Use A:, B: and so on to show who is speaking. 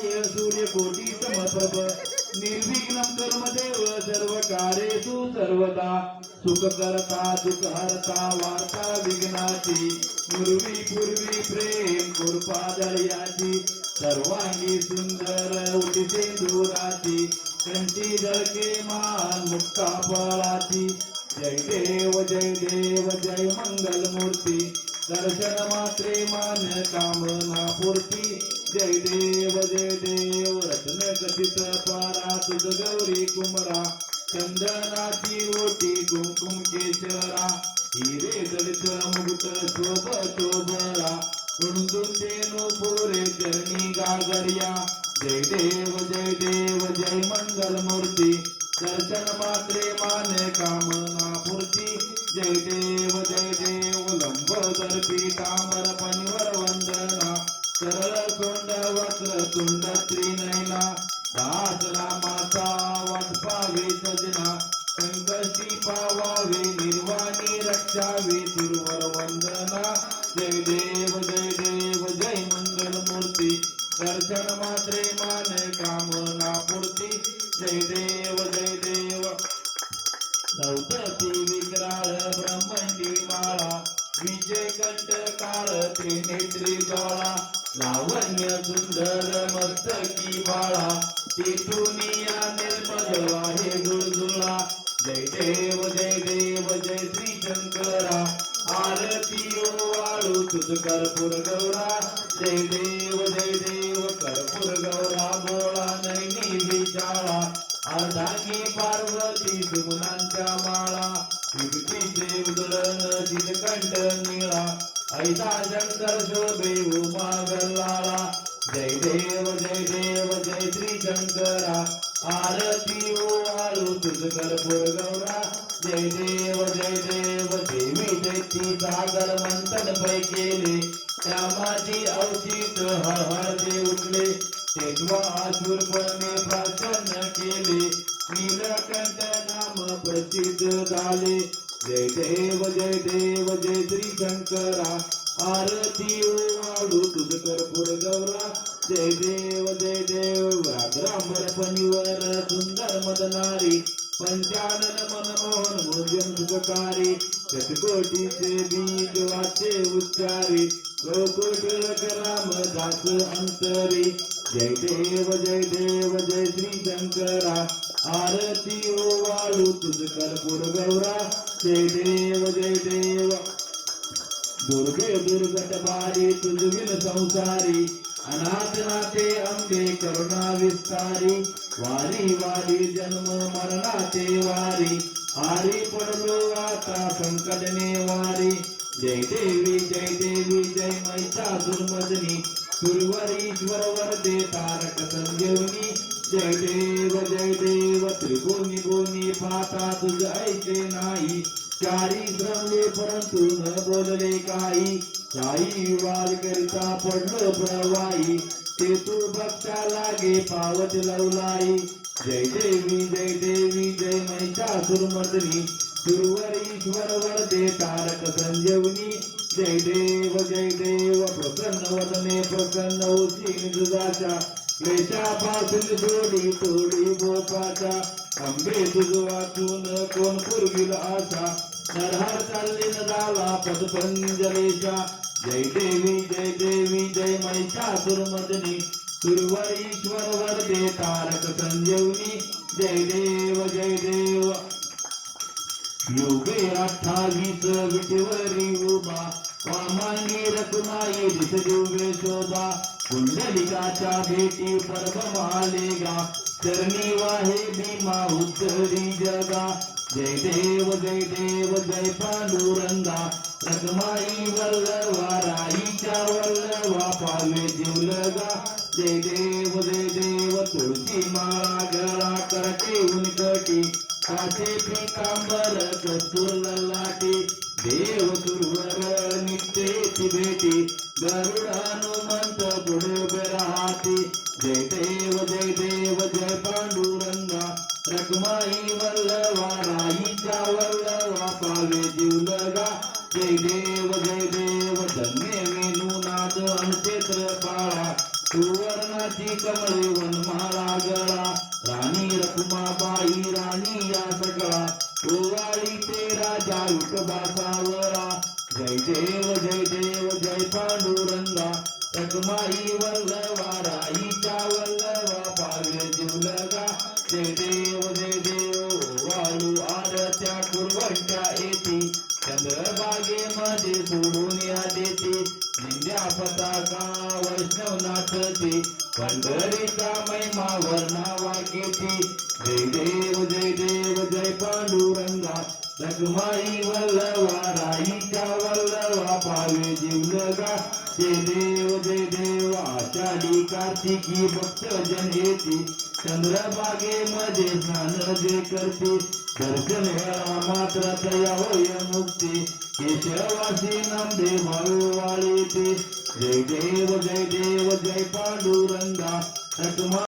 A: सूर्य कोटी समप्रभ निर्विघ्नं कर्म देव सर्व कार्येषु सर्वदा सुख करता दुख हरता वार्ता विघ्नाची पूर्वी पूर्वी प्रेम कृपा दर्याची सर्वांगी सुंदर उठिते दुराची कंठी जळके मान मुक्ता फळाची जय देव जय देव जय मंगल मूर्ती दर्शन मात्रे मान कामना पूर्ती गौरी चंदनाची ओटी कुंकुम केशरा हिरे दलित मुक्त शोभ शोभरा कुंदून देणू पुरे चरणी गागर्या. जय देव जय देव जय मंगल मूर्ती. दर्शन मात्रे माने कामना पूर्ती जय देव जय देव लंबोदर पीतांबर पनिवर वंदना. सरळ तोंड वक्र तुंड त्रिन निर्वाणी रक्षावे वंदना. जय देव जय देव जय मंगल मूर्ती दर्शन मात्रे मान कामना पूर्ती. जय देव जय देव. नवदती विक्राळ ब्रह्मंडी माळा. विजय कंठ काळ त्रिनेत्री ज्वाळा. लावण्य सुंदर मस्तकी बाळा. तिथून या निर्मल कर्पूर गौरा. जय देव जय देव कर्पूर गौरा. बोळा नैनी विचाळा अर्धांगी पार्वती सुमनांच्या माळा. विभूती देव दुलन कंठ निळा. ऐसा शंकर शोभे उमा गल्लाळा जय देव जय देव जय श्री शंकरा. आरती हो, ओ आळू तुझ कर्पूर गौरा. जय देव जय देव देवी दैती सागर मंथन पै केले रामाजी अवचित हर उठले. तेव्हा आशुरपणे प्रार्थना केले. नीलकंठ नाम प्रसिद्ध झाले. जय देव जय देव जय श्री शंकरा आरती ओ वाढू तुझ कर्पूर गौरा. जय देव जय देव व्याघ्रांबर सुंदर मदनारी. पंचानन मनमोहन भोजन सुखकारी. शतकोटीचे बीज वाचे उच्चारी. गोकुटक राम दास अंतरी जय देव जय देव जय श्री शंकरा आरती ओ वाळू तुझ कर्पूर गौरा। जय देव जय देव। दुर्गे दुर्गट बारी तुझ विन संसारी। अनाथ नाते अंगे करुणा विस्तारी। वारी वारी जन्म मरणाचे वारी। हारी पडलो आता संकटने वारी। जय देवी जय देवी जय महिषासुरमर्दिनी सुरवरीश्वर वरदे तारक संजीवनी जय देव जय देव त्रिभुवनी भुवनी पाता तुझ ऐसे नाही. चारी श्रमले परंतु न बोलले काही. साई विवाद करिता पडलो प्रवाई ते तू भक्ता लागे पावत लवलाई जय देवी जय देवी जय महिषासुरमर्दिनी सुरवरीश्वर वरदे तारक संजीवनी जय देव जय देव प्रसन्न वदने प्रसन्न होती तुझाच्या क्लेशापासून जोडी तोडी बोपाचा अंबे तुजवाचून कोण पुरविल आशा. नरहर चालली न झाला पदपंजलेशा. जय देवी जय देवी जय महिषासुरमर्दिनी सुरवरीश्वर वरदे तारक संजीवनी जय देव जय देव अठ्ठावीस विटेवरी उभा. वामानी रकुमाई दिस दिव्य शोभा. कुंडलिकाच्या भेटी पर्व आलेगा चरणी वाहे भीमा उत्तरी जगा. जय देव जय देव जय पांडुरंगा. रकमाई वल्लवा राईच्या वल्लवा पावे जीवलगा. जय देव जय देव काटे पीतांबर कस्तूर देव सुरवर नित्येची भेटी गरुड हनुमंत पुढे उभे राहते. जय देव जय देव जय पांडुरंगा रखमाई वल्लवा राईच्या वल्लवा पावे जीवलगा. जय देव जय देव धन्य वेणुनाथ अंक्षेत्र पाळा. सुवर्णाची कमळ कमळे राजा जय देव जय देव जय पांडुरंगा. रखमाई वल्लवा राईचा वल्लवा पावे जिवलगा. जय देव जय देव वाळू आरत्या कुरवंट्या येते चंद्रबागेमध्ये सोडून या देते. निंद्या पताका वैष्णव नाचते पंढरीचा महिमा वर्णावा घेते जय देव जय देव जय पांडुरंगा. रखमाई वल्लवा राईच्या वल्लवा पावे जीवलगा ते देव जय देव आषाढी कार्तिकी भक्त भक्तजन येते. चंद्रबागेमध्ये स्नान जे करते. दर्शन घ्या मात्र तया होय मुक्ती. केशवासी नामदेव वाळी ते जय देव जय देव जय पांडुरंगा.